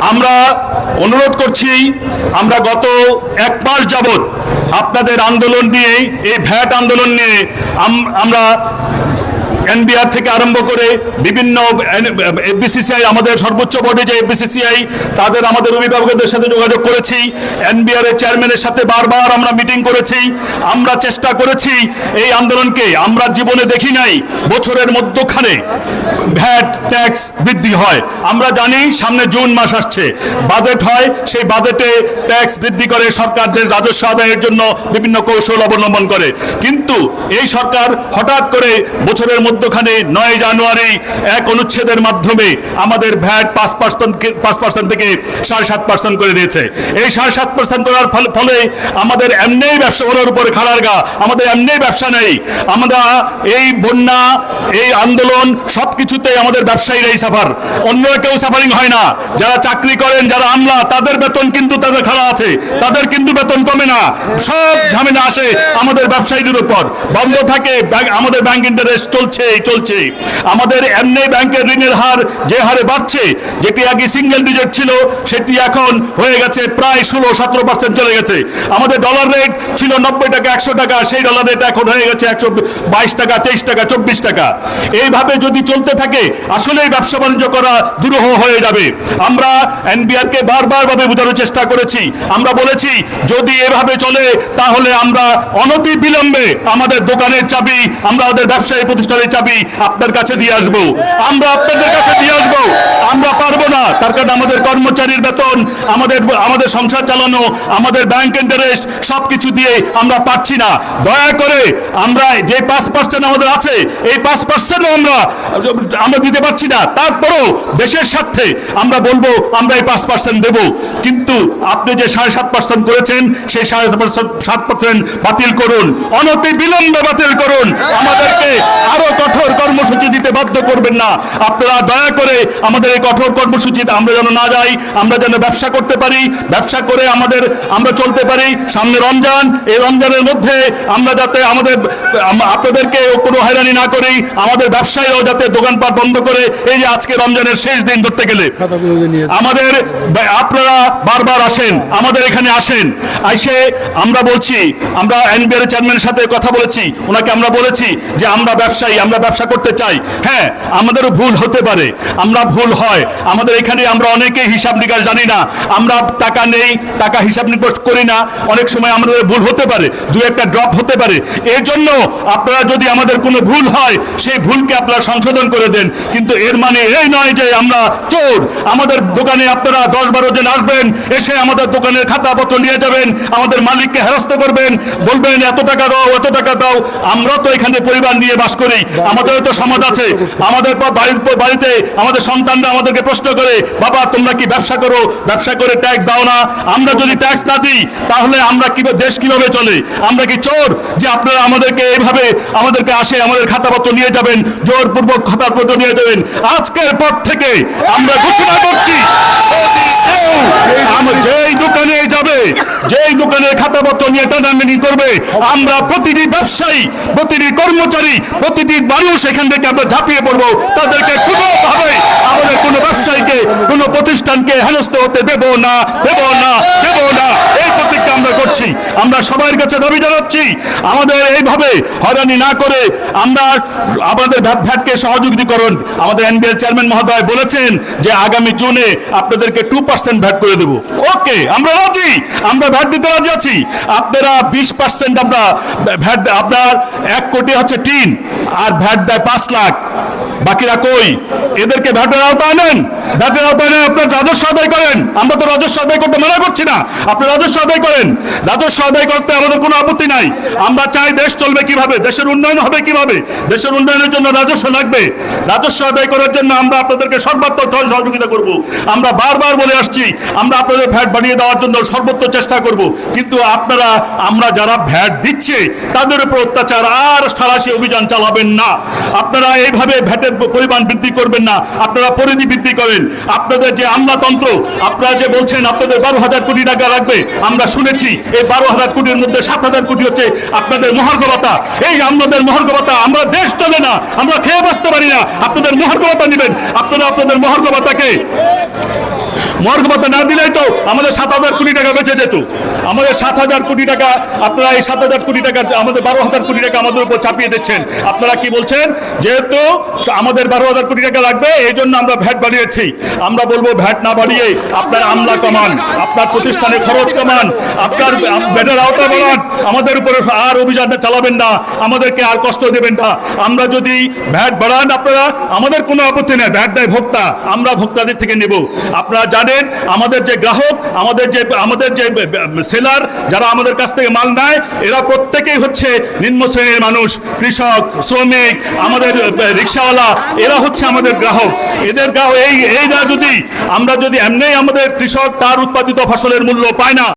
আমরা অনুরোধ করছি, আমরা গত এক মাস যাবৎ আপনাদের আন্দোলন নিয়ে, এই ভ্যাট আন্দোলন নিয়ে আম- আমরা এনবিআর থেকে আরম্ভ করে বিভিন্ন বিসিসিআই আমাদের সর্বোচ্চ বডি যে বিসিসিআই তাদের আমাদের অভিভাবকদের সাথে যোগাযোগ করেছি। এনবিআর এর চেয়ারম্যানের সাথে বারবার আমরা মিটিং করেছি। আমরা চেষ্টা করেছি এই আন্দোলনকে, আমরা জীবনে দেখি নাই, বছরের মধ্যখানে ভ্যাট, ট্যাক্স বৃদ্ধি হয়। আমরা জানি সামনে জুন মাস আসছে। বাজেট হয়, সেই বাজেটে ট্যাক্স বৃদ্ধি করে সরকারদের রাজস্ব আদায়ের জন্য বিভিন্ন কৌশল অবলম্বন করে। কিন্তু এই সরকার হঠাৎ করে বছরের মধ্যখানে নয় জানুয়ারি এক অনুচ্ছেদের মাধ্যমে আমাদের ভ্যাট পাঁচ পার্সেন্ট পাঁচ পার্সেন্ট থেকে সাড়ে সাত পার্সেন্ট করে দিয়েছে। এই সাড়ে সাত পার্সেন্ট করার ফলে আমাদের এমনিই ব্যবসা করার উপরে খাড়ার গা। আমাদের এমনিই ব্যবসা নেই। আমরা এই বন্যা, এই আন্দোলন সবকিছুতে আমাদের ব্যবসায়ীরাই সাফার। অন্য কেউ সাফারিং হয় না। যারা চাকরি করেন, যারা আমলা, তাদের বেতন কিন্তু তাদের খাড়া আছে। তাদের কিন্তু বেতন কমে না। সব ঝামেলা আসে আমাদের ব্যবসায়ীদের উপর। বন্ধ থাকে আমাদের ব্যাংক ইন্টারেস্ট চলছে। চলছে। আমাদের এমনি ব্যাংকের ঋণের হার যে হারে বাড়ছে, যেটি আগে সিঙ্গেল ডিজিট ছিল, সেটি এখন হয়ে গেছে প্রায় ষোলো, সতেরো পার্সেন্ট চলে গেছে। আমাদের ডলার রেট ছিল নব্বই টাকা, একশো টাকা, সেই ডলার রেট এখন হয়ে গেছে একশো বাইশ টাকা, তেইশ টাকা, চব্বিশ টাকা। এইভাবে যদি চলতে থাকে, আসলেই ব্যবসা বাণিজ্য করা দুরূহ হয়ে যাবে। আমরা এনবিআর কে বারবার ভাবে বোঝানোর চেষ্টা করেছি। আমরা বলেছি, যদি এভাবে চলে, তাহলে আমরা অনতি বিলম্বে আমাদের দোকানের চাবি, আমরা আমাদের ব্যবসায়ী প্রতিষ্ঠানের চাবি আপনার কাছে দিয়ে আসব। আমরা আপনাদের কাছে দিয়ে আসব। আমরা পারব না। তার কারণ আমাদের কর্মচারীর বেতন, আমাদের আমাদের সংসার চালানো, আমাদের ব্যাংক ইন্টারেস্ট সবকিছু দিয়ে আমরা পাচ্ছি না। দয়া করে আমরা যে পাঁচ পার্সেন্ট আমাদের আছে, এই পাঁচ পার্সেন্টও আমরা আমরা দিতে পারছি না। তারপরও দেশের স্বার্থে আমরা বলব, আমরা এই পাঁচ পার্সেন্ট দেবো। কিন্তু আপনি যে সাড়ে সাত পার্সেন্ট করেছেন, সেই সাড়ে সাত পার্সেন্ট বাতিল করুন। অনতি বিলম্বে বাতিল করুন। আমাদেরকে আরও কঠোর কর্মসূচি দিতে বাধ্য করবেন না। আপনারা দয়া করে আমাদের এই কঠোর কর্মসূচি আমরা যেন না যাই, আমরা যেন ব্যবসা করতে পারি, ব্যবসা করে আমাদের, আমরা চলতে পারি। সামনে রমজান, এই রমজানের মধ্যে আমরা যাতে আমাদের আপনাদেরকে কোনো হয়রানি না করি, আমাদের ব্যবসায়ীও যাতে দোকানপাট বন্ধ করে, এই যে আজকে রমজানের শেষ দিন ধরতে গেলে। আমাদের, আপনারা বারবার আসেন, আমাদের এখানে আসেন। আইসে আমরা বলছি, আমরা এনবিআর চেয়ারম্যানের সাথে কথা বলেছি, ওনাকে আমরা বলেছি যে আমরা ব্যবসায়ী, আমরা ব্যবসা করতে চাই। হ্যাঁ আমাদেরও ভুল হতে পারে। আমরা ভুল হয়। আমাদের এখানে আমরা অনেকে হিসাব নিকাশ জানি না। আমরা টাকা নেই, টাকা হিসাব নিকাশ করি না। অনেক সময় আমাদের ভুল হতে পারে, দু একটা ড্রপ হতে পারে। এর জন্য আপনারা যদি আমাদের কোনো ভুল হয়, সেই ভুলকে আপনারা সংশোধন করে দেন। কিন্তু এর মানে এই নয় যে আমরা চোর। আমাদের দোকানে আপনারা দশ বারো জন আসবেন, এসে আমাদের দোকানের খাতাপত্র নিয়ে যাবেন, আমাদের মালিককে হেরস্ত করবেন, বলবেন, এত টাকা দাও, এত টাকা দাও। আমরা তো এখানে পরিবার নিয়ে বাস করি। আমাদের তো সমাজ আছে। আমাদের বাড়ির বাড়িতে আমাদের সন্তানরা আমাদেরকে প্রশ্ন করে, বাবা, তোমরা কি ব্যবসা করো? ব্যবসা করে ট্যাক্স দাও না। আমরা যদি ট্যাক্স না দিই, তাহলে আমরা কীভাবে দেশ কীভাবে চলে? আমরা কি চোর? যে আপনারা আমাদেরকে এইভাবে আমাদেরকে আসে, আমাদের খাতাপত্র নিয়ে যাবেন, জোরপূর্বক খাতাপত্র নিয়ে যাবেন। আজকের পর থেকে আমরা ঘোষণা করছি যেই দোকানে যাবে যেই দোকানের খাতাপত্র নিয়ে টানাটানি করবে, আমরা প্রতিটি ব্যবসায়ী, প্রতিটি কর্মচারী, প্রতিটি মানুষ এখান থেকে আমরা ঝাঁপিয়ে পড়ব। তাদেরকে কোনোভাবে আমাদের কোনো ব্যবসায়ীকে, কোনো প্রতিষ্ঠানকে হেনস্থ হতে দেব না দেব না দেব না। আমরা সবার কাছে দাবি জানাচ্ছি, আমাদের এইভাবে হয়রানি না করে আমরা আমাদের ভ্যাট, ভ্যাটকে সহযোগিতা করুন আমাদের এনবিএল চেয়ারম্যান মহোদয় বলেছেন যে আগামী জুনে আপনাদেরকে টু পার্সেন্ট ভ্যাট করে দেবো। ওকে আমরা রাজি, আমরা ভ্যাট দিতে রাজি আছি। আপনারা বিশ পার্সেন্ট আমরা ভ্যাট, আপনার এক কোটি হচ্ছে টিন, আর ভ্যাট দেয় পাঁচ লাখ। বাকিরা কই? এদেরকে ভ্যাটের আওতায় আনেন। ভ্যাটের আওতায় নেন আপনার রাজস্ব আদায় করেন। আমরা তো রাজস্ব আদায় করতে মানা করছি না। আপনি রাজস্ব আদায় করেন। রাজস্ব আদায় করতে আমাদের কোনো আপত্তি নাই। আমরা চাই দেশ চলবে কীভাবে, দেশের উন্নয়ন হবে কীভাবে, দেশের উন্নয়নের জন্য রাজস্ব লাগবে। রাজস্ব আদায় করার জন্য আমরা আপনাদেরকে সর্বাত্মক ধন সহযোগিতা করব। আমরা বারবার বলে আসছি, আমরা আপনাদের ভ্যাট বাড়িয়ে দেওয়ার জন্য সর্বোচ্চ চেষ্টা করব। কিন্তু আপনারা, আমরা যারা ভ্যাট দিচ্ছে, তাদের উপর অত্যাচার আর সারাশি অভিযান চালাবেন না। আপনারা এইভাবে ভ্যাটের পরিমাণ বৃদ্ধি করবেন না, আপনারা পরিধি বৃদ্ধি করেন। আপনাদের যে আমলাতন্ত্র, আপনারা যে বলছেন আপনাদের বারো হাজার কোটি টাকা লাগবে, আমরা শুনেছি, এই বারো হাজার কোটির মধ্যে সাত হাজার কোটি হচ্ছে আপনাদের মহার্গবতা। এই আমাদের মহার্গবতা আমরা দেশ চলে না, আমরা খেয়ে বাঁচতে পারি না। আপনাদের মহার্গবতা নেবেন, আপনারা আপনাদের মহার্গবতাকে মর্গ ভাতা না দিলেই তো আমাদের সাত হাজার কোটি টাকা বেঁচে যেত। আমাদের সাত হাজার কোটি টাকা, আপনারা এই সাত হাজার কোটি টাকা, আমাদের বারো হাজার কোটি টাকা আমাদের উপর চাপিয়ে দিচ্ছেন। আপনারা কি বলছেন? যেহেতু আমাদের বারো হাজার কোটি টাকা লাগবে, এই জন্য আমরা ভ্যাট বাড়িয়েছি আমরা বলব ভ্যাট না বাড়িয়ে আপনার আমলা কমান, আপনার প্রতিষ্ঠানে খরচ কমান, আপনার ব্যাটার আওতা বাড়ান। আমাদের উপরে আর অভিযান চালাবেন না, আমাদেরকে আর কষ্ট দেবেন না। আমরা যদি ভ্যাট বাড়ান আপনারা, আমাদের কোনো আপত্তি নেই। ভ্যাট দেয় ভোক্তা, আমরা ভোক্তাদের থেকে নেব। আপনারা জানেন, আমাদের যে গ্রাহক, আমাদের যে আমাদের যে সেলার, যারা আমাদের কাছ থেকে মাল নেয়, এরা প্রত্যেকেই হচ্ছে নিম্ন শ্রেণির মানুষ, কৃষক, শ্রমিক, আমাদের রিক্সাওয়ালা, এরা হচ্ছে আমাদের গ্রাহক। এদের গ্রাহক, এই এইরা যদি, আমরা যদি এমনি আমাদের কৃষক তার উৎপাদিত ফসলের মূল্য পায় না